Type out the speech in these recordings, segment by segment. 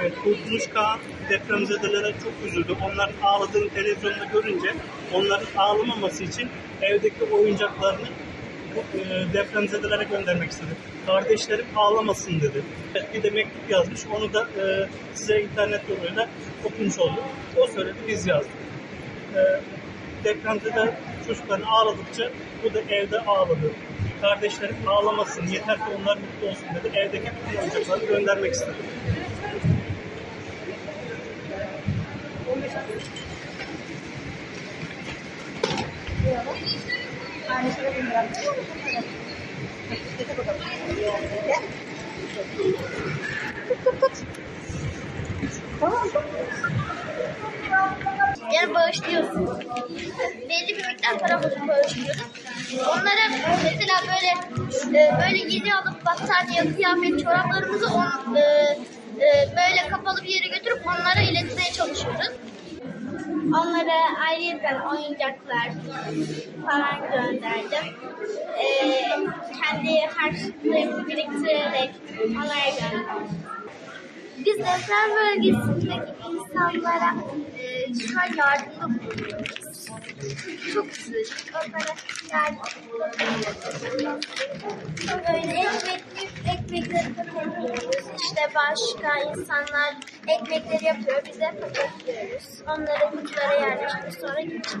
Evet, Kurtuluş Kağan depremzedelere çok üzüldü. Onların ağladığını televizyonda görünce onların ağlamaması için evdeki oyuncaklarını e, depremzedelere göndermek istedi. Kardeşlerim ağlamasın dedi. Bir de mektup yazmış. Onu da e, size internet yoluyla okumuş olduk. O söyledi, biz yazdık. E, depremzede çocuklarını ağladıkça bu da evde ağladı. Kardeşlerim ağlamasın, yeter ki onlar mutlu olsun dedi. Evdeki bütün oyuncakları göndermek istedi. Yani bağışlıyorsun. Belli bir miktar para bağışlıyorduk. Onlara mesela böyle e, böyle yeni alıp battaniye, kıyafet, çoraplarımızı on, e, e, böyle kapalı bir yere götürüp onlara iletmeye çalışıyoruz. Onlara ayrıca oyuncaklar falan gönderdim. E, kendi harçlıklarımı biriktirerek onlara gönderdim. Biz deprem bölgesindeki insanlara e, an yardımda bulunuyoruz. Çok üzüldük. Onlara yardımda. Böyle ekmek, ekmekleri paketliyoruz. İşte başka insanlar ekmekleri yapıyor. Biz de paketliyoruz. Onları kutulara yerleştiriyoruz. Sonra gidecek.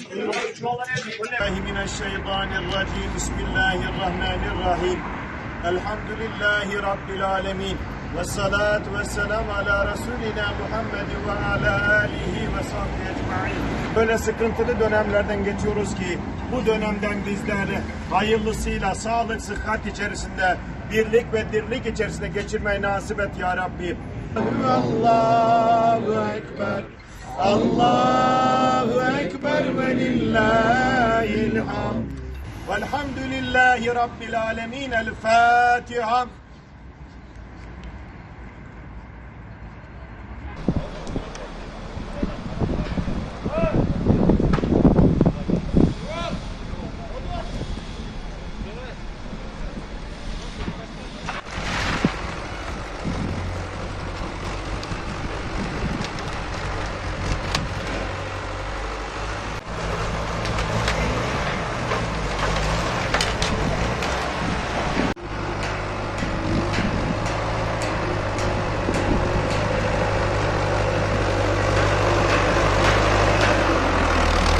الله من الشيطان الرجيم بسم الله الرحمن الرحيم الحمد لله رب العالمين والصلاة والسلام على Resulina Muhammed ve ala alihi ve sahbihi ecma'in. Böyle sıkıntılı dönemlerden geçiyoruz ki bu dönemden bizleri hayırlısıyla sağlık, sıhhat içerisinde, birlik ve dirlik içerisinde geçirmeyi nasip et ya Rabbi. Allahu Ekber. Allahu Lillahil hamd. Velhamdülillahi Rabbil alemin. El Fatiha.